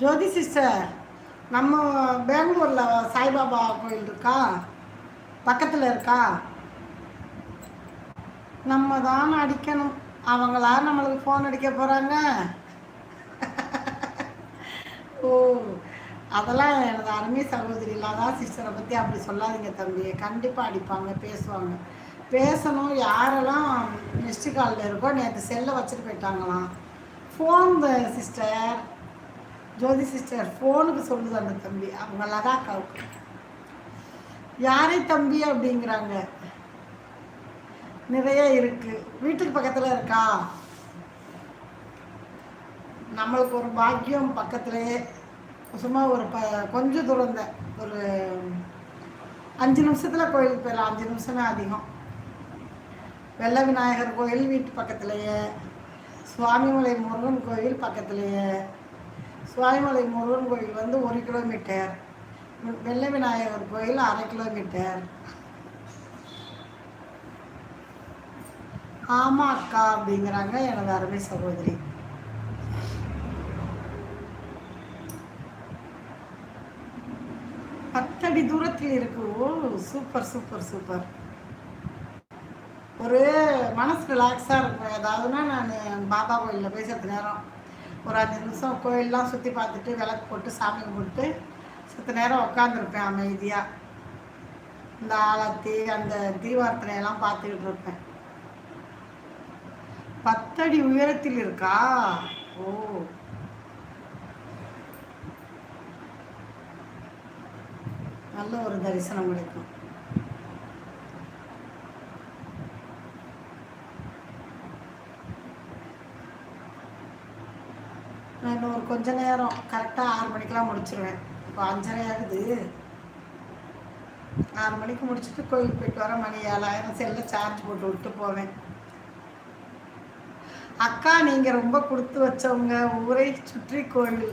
ஜோதி sister நம்ம பெங்களூரில் சாய்பாபா கோயில் இருக்கா? பக்கத்தில் இருக்கா? நம்ம தான் அடிக்கணும். அவங்களா நம்மளுக்கு ஃபோன் அடிக்க போகிறாங்க ஓ அதெல்லாம் எனது அருமை சகோதரி இல்லாதான் சிஸ்டரை பற்றி அப்படி சொல்லாதீங்க தம்பி. கண்டிப்பாக அடிப்பாங்க பேசுவாங்க. பேசணும். யாரெல்லாம் மிஸ்டு காலில் இருக்கோ நேற்று செல்லை வச்சுட்டு போயிட்டாங்களாம். ஃபோன் சிஸ்டர் ஜோதி சிஸ்டர் ஃபோனுக்கு சொல்லுது அந்த தம்பி. அவங்க லதாக்காவுக்கு யாரை தம்பி அப்படிங்கிறாங்க? நிறைய இருக்கு. வீட்டுக்கு பக்கத்தில் இருக்கா? நம்மளுக்கு ஒரு பாக்கியம் பக்கத்துலேயே. சும்மா ஒரு ப கொஞ்சம் தூரம் தான். ஒரு அஞ்சு நிமிஷத்தில் கோயிலுக்கு போயிடலாம். அஞ்சு நிமிஷமே அதிகம். வெள்ள விநாயகர் கோயில் வீட்டு பக்கத்துலேயே. சுவாமிமலை முருகன் கோயில் பக்கத்துலேயே. சுவாமிமலை முருகன் கோயில் வந்து ஒரு கிலோமீட்டர். வெள்ளை விநாயகர் கோயில் அரை கிலோமீட்டர். ஆமா அக்கா அப்படிங்கிறாங்க எனது அருமை சகோதரி. பத்தடி தூரத்தில் இருக்கு. Oh super super super. ஒரு மனசு ரிலாக்ஸாக இருக்கும். ஏதாவதுன்னா நான் பாபா கோயிலில் பேசுறது நேரம். ஒரு அஞ்சு நிமிஷம் கோயிலெலாம் சுற்றி பார்த்துட்டு விளக்கு போட்டு சாமி கும்பிட்டு சத்து நேரம் உட்காந்துருப்பேன் அமைதியாக இந்த ஆலத்தி அந்த தீபார்த்தனையெல்லாம் பார்த்துக்கிட்டு இருப்பேன். பத்தடி உயரத்தில் இருக்கா? ஓ. நல்ல ஒரு தரிசனம் கிடைக்கும். நான் இன்னும் ஒரு கொஞ்ச நேரம். கரெக்டாக ஆறு மணிக்கெலாம் முடிச்சிருவேன். இப்போ அஞ்சரை ஆகுது. ஆறு மணிக்கு முடிச்சுட்டு கோயிலுக்கு போயிட்டு வர மணி ஏழாயிரம் செல்ல சார்ஜ் போட்டு விட்டு போவேன். அக்கா நீங்கள் ரொம்ப கொடுத்து வச்சவங்க. ஊரை சுற்றி கோயில்.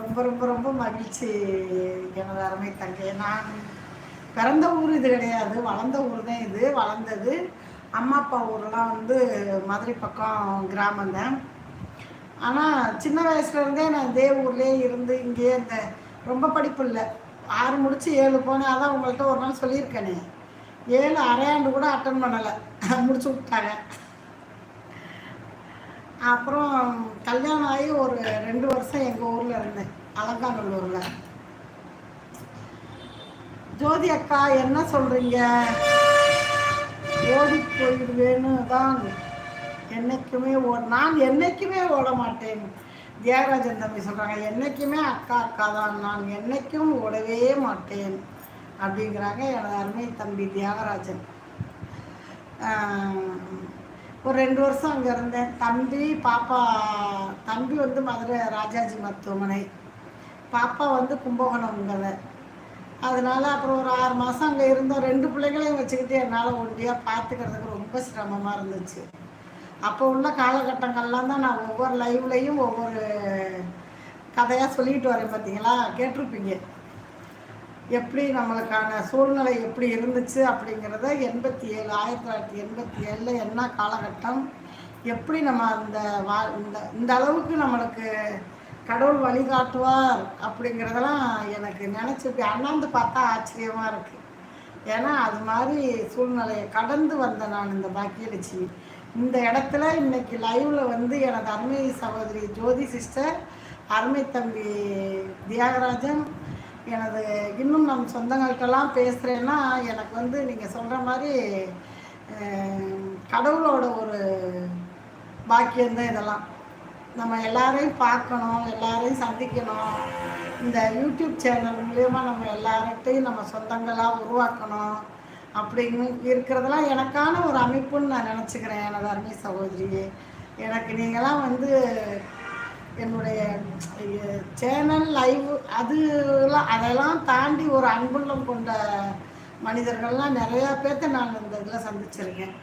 ரொம்ப ரொம்ப ரொம்ப மகிழ்ச்சி. எனது அருமை தங்கை. நான் பிறந்த ஊர் இது கிடையாது. வளர்ந்த ஊர் தான் இது. வளர்ந்தது. அம்மா அப்பா ஊரெலாம் வந்து மதுரை பக்கம் கிராமம் தான் ஆனால் சின்ன வயசுலேருந்தே நான் இதே ஊர்லேயே இருந்து இங்கேயே இந்த ரொம்ப படிப்பு இல்லை. ஆறு முடித்து ஏழு போனேன். அதான் உங்கள்கிட்ட ஒரு நாள் சொல்லியிருக்கேனே. ஏழு அரையாண்டு கூட அட்டன் பண்ணலை. முடிச்சு விட்டாங்க. அப்புறம் கல்யாணம் ஆகி ஒரு ரெண்டு வருஷம் எங்கள் ஊரில் இருந்தேன். அலங்காநல்லூரில். ஜோதி அக்கா என்ன சொல்கிறீங்க ஓடி போயிடுவேன்னு தான் என்னைக்குமே ஓ நான் என்னைக்குமே ஓட மாட்டேன். தியாகராஜன் தம்பி சொல்கிறாங்க என்றைக்குமே அக்கா அக்கா தான் நான் என்றைக்கும் ஓடவே மாட்டேன். அப்படிங்கிறாங்க எனது அருமை தம்பி தியாகராஜன். ஒரு ரெண்டு வருஷம் அங்கே இருந்தேன். தம்பி பாப்பா தம்பி வந்து மதுரை ராஜாஜி மருத்துவமனை. பாப்பா வந்து கும்பகோணம்ங்கிறத. அதனால் அப்புறம் ஒரு ஆறு மாதம் அங்கே இருந்தோம். ரெண்டு பிள்ளைங்களையும் வச்சுக்கிட்டு என்னால் ஒண்டியாக பார்த்துக்கிறதுக்கு ரொம்ப சிரமமாக இருந்துச்சு. அப்போ உள்ள காலகட்டங்கள்லாம் தான் நான் ஒவ்வொரு லைவ்லையும் ஒவ்வொரு கதையாக சொல்லிட்டு வரேன் பார்த்தீங்களா கேட்டிருப்பீங்க. எப்படி நம்மளுக்கான சூழ்நிலை எப்படி இருந்துச்சு அப்படிங்கிறத எண்பத்தி ஏழு ஆயிரத்தி தொள்ளாயிரத்தி எண்பத்தி ஏழில் என்ன காலகட்டம் எப்படி நம்ம அந்த வா இந்த இந்த அளவுக்கு நம்மளுக்கு கடவுள் வழிகாட்டுவார் அப்படிங்கிறதெல்லாம் எனக்கு நினச்சி அண்ணாந்து பார்த்தா ஆச்சரியமாக இருக்குது ஏன்னா அது மாதிரி சூழ்நிலையை கடந்து வந்த நான் இந்த பாக்கியலட்சுமி. இந்த இடத்துல இன்னைக்கு லைவ்ல வந்து எனது அருமை சகோதரி ஜோதி சிஸ்டர் அருமை தம்பி தியாகராஜன் எனது இன்னும் நம் சொந்தங்கள்கிட்டலாம் பேசுகிறேன்னா எனக்கு வந்து நீங்கள் சொல்கிற மாதிரி கடவுளோட ஒரு பாக்கியம்தான் இதெல்லாம். நம்ம எல்லாரையும் பார்க்கணும் எல்லாரையும் சந்திக்கணும். இந்த யூடியூப் சேனல் மூலியமாக நம்ம எல்லார்கிட்டையும் நம்ம சொந்தங்களாக உருவாக்கணும். அப்படின்னு இருக்கிறதெல்லாம் எனக்கான ஒரு அமைப்புன்னு நான் நினச்சிக்கிறேன் எனது அருமை சகோதரியே. எனக்கு நீங்களாம் வந்து என்னுடைய சேனல் லைவ் அதுலாம் அதெல்லாம் தாண்டி ஒரு அன்புள்ளம் கொண்ட மனிதர்கள்லாம் நிறையா பேர்த்த நான் இந்த இதில் சந்திச்சிருக்கேன்.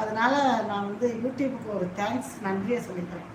அதனால் நான் வந்து யூடியூப்புக்கு ஒரு தேங்க்ஸ் நன்றியை சொல்லிக்கிறேன்.